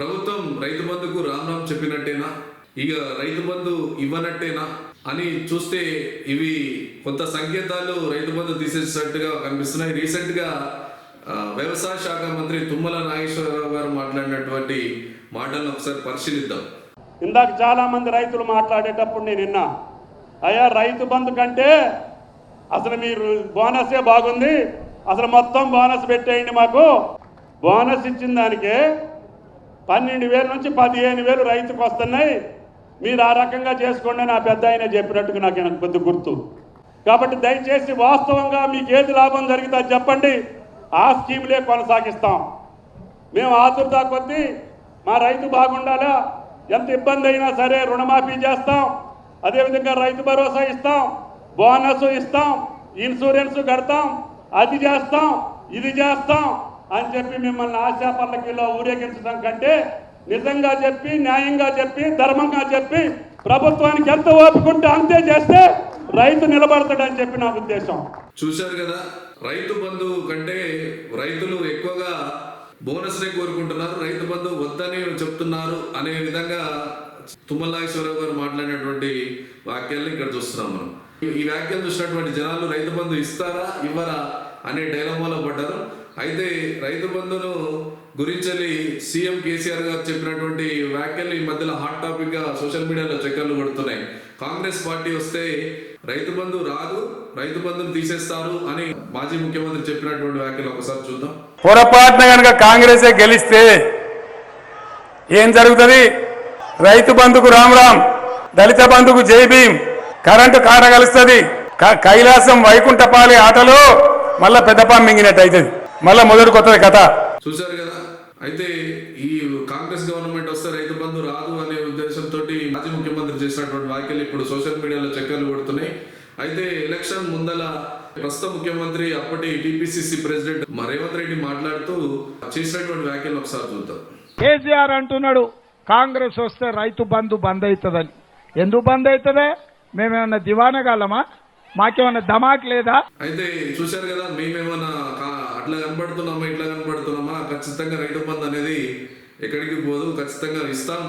ప్రభుత్వం రైతు బంధుకు రామ్ రామ్ చెప్పినట్టేనా? ఇక రైతు బంధు ఇవ్వనట్టేనా? అని చూస్తే ఇవి కొంత సంకేతాలు రైతు బంధు తీసేసినట్టుగా కనిపిస్తున్నాయి. రీసెంట్గా వ్యవసాయ శాఖ మంత్రి తుమ్మల నాగేశ్వరరావు గారు మాట్లాడినటువంటి మాటలను ఒకసారి పరిశీలిద్దాం. ఇందాక చాలా మంది రైతులు మాట్లాడేటప్పుడు నేను విన్నా అయ్యా రైతు బంధు కంటే అసలు మీరు బోనసే బాగుంది. అసలు మొత్తం బోనస్ పెట్టేయండి మాకు. బోనస్ ఇచ్చిన దానికే పన్నెండు వేల నుంచి పదిహేను వేలు రైతుకు వస్తున్నాయి. మీరు ఆ రకంగా చేసుకోండి నా పెద్ద ఆయన చెప్పినట్టుగా నాకు నాకు కొద్ది గుర్తు. కాబట్టి దయచేసి వాస్తవంగా మీకు ఏది లాభం జరిగితే చెప్పండి. ఆ స్కీమ్లే కొనసాగిస్తాం. మేము ఆతురత కొద్దీ మా రైతు బాగుండాలా? ఎంత ఇబ్బంది అయినా సరే రుణమాఫీ చేస్తాం. అదేవిధంగా రైతు భరోసా ఇస్తాం. బోనస్ ఇస్తాం. ఇన్సూరెన్స్ కడతాం. అది చేస్తాం. ఇది చేస్తాం. అని చెప్పి మిమ్మల్ని ఆశా పల్లకిలో ఊరేగించడం కంటే నిజంగా చెప్పి న్యాయంగా చెప్పి ధర్మంగా చెప్పి ప్రభుత్వానికి ఎంత ఓపుకుంటే అంతే చేస్తే రైతు నిలబడతాడని చెప్పి నా ఉద్దేశం. చూశారు కదా రైతు బంధు కంటే రైతులు ఎక్కువగా బోనస్ నే కోరుకుంటున్నారు రైతు బంధు వద్దని చెప్తున్నారు అనే విధంగా తుమ్మలాగేశ్వరరావు గారు మాట్లాడినటువంటి వాక్యాలను ఇక్కడ చూస్తున్నాం మనం. ఈ- ఈ వ్యాఖ్యలు చూసినటువంటి జనాలు రైతు బంధు ఇస్తారా ఇవ్వరా అనే డైలమాలో పడ్డారు. అయితే రైతు బంధును గురించి సీఎం కేసీఆర్ గారు చెప్పినటువంటి వ్యాఖ్యలు ఈ మధ్యలో హాట్ టాపిక్గా సోషల్ మీడియాలో చక్కర్లు కొడుతున్నాయి. కాంగ్రెస్ పార్టీ వస్తే రైతు బంధు రాదు రైతు బంధును తీసేస్తారు అని మాజీ ముఖ్యమంత్రి చెప్పినటువంటి వ్యాఖ్యలు ఒకసారి చూద్దాం. పొరపాటున కనుక కాంగ్రెసే గెలిస్తే ఏం జరుగుతుంది? రైతు బంధుకు రామ్ రామ్ దళిత బంధుకు జై భీమ్ కరెంటు కారగలుస్తుంది క- కైలాసం వైకుంఠపాలి ఆటలో మళ్ళా పెద్దపాం మింగినట్టు అవుతుంది మళ్ళా మొదటి కొత్తది కథ. చూశారు కదా? అయితే ఈ కాంగ్రెస్ గవర్నమెంట్ వస్తే రైతు బంధు రాదు అనే ఉద్దేశంతో మాజీ ముఖ్యమంత్రి చేసినటువంటి వ్యాఖ్యలు ఇప్పుడు సోషల్ మీడియాలో చక్కర్లు కొడుతున్నాయి. అయితే ఎలక్షన్ ముందల ప్రస్తుత ముఖ్యమంత్రి అప్పటి టిపిసిసి ప్రెసిడెంట్ రేవంత్ రెడ్డి మాట్లాడుతూ చేసినటువంటి వ్యాఖ్యలు ఒకసారి చూద్దాం. కేసీఆర్ అంటున్నాడు కాంగ్రెస్ వస్తే రైతు బంధు బంద్ అవుతుందని ఎందుకు బంద్ అవుతుందే మేమేమన్నా దివానగాలమా మాకేమన్నా ధమాక్ లేదా? అయితే చూశారు కదా మేమేమన్నా అట్లా కనబడుతున్నామా ఇట్లా కనబడుతున్నామా ఖచ్చితంగా రైతు బంధు అనేది ఎక్కడికి పోదు ఖచ్చితంగా ఇస్తాం.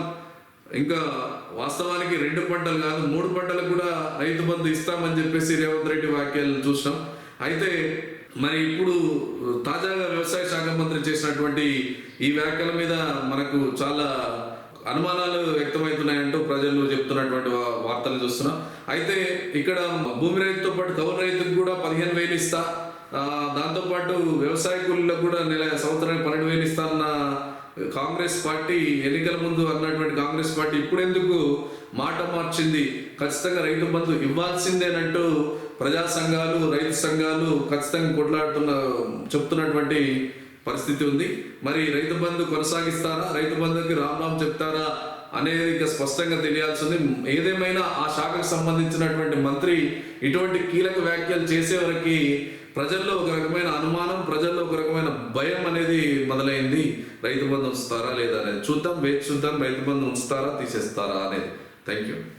ఇంకా వాస్తవానికి రెండు పంటలు కాదు మూడు పంటలకు కూడా రైతు బంధు ఇస్తామని చెప్పేసి రేవంత్ రెడ్డి వ్యాఖ్యలు చూసాం. అయితే మరి ఇప్పుడు తాజాగా వ్యవసాయ శాఖ మంత్రి చేసినటువంటి ఈ వ్యాఖ్యల మీద మనకు చాలా అనుమానాలు వ్యక్తమై వార్తలు చూస్తున్నాం అయితే ఇక్కడ భూమి రైతుతో పాటు కౌలు రైతుకు కూడా పదిహేను వేలు ఇస్తా. దాంతోపాటు వ్యవసాయ కూలీలకు కూడా నెల సంవత్సరానికి పన్నెండు వేలు ఇస్తా అన్న కాంగ్రెస్ పార్టీ ఎన్నికల ముందు అన్నటువంటి కాంగ్రెస్ పార్టీ ఇప్పుడు ఎందుకు మాట మార్చింది? ఖచ్చితంగా రైతు బంధు ఇవ్వాల్సిందేనంటూ ప్రజా సంఘాలు రైతు సంఘాలు ఖచ్చితంగా కొట్లాడుతున్న చెప్తున్నటువంటి పరిస్థితి ఉంది. మరి రైతు బంధు కొనసాగిస్తారా? రైతు బంధుకి రామ్ రామ్ చెప్తారా? అనేది ఇక స్పష్టంగా తెలియాల్సి ఉంది ఏదేమైనా ఆ శాఖకు సంబంధించినటువంటి మంత్రి ఇటువంటి కీలక వ్యాఖ్యలు చేసే వరకు ప్రజల్లో ఒక రకమైన అనుమానం ప్రజల్లో ఒక రకమైన భయం అనేది మొదలైంది. రైతు బంధు ఉంచుతారా లేదా అనేది చూద్దాం వేచి చూద్దాం రైతు బంధు ఉంచుతారా తీసేస్తారా అనేది. Thank you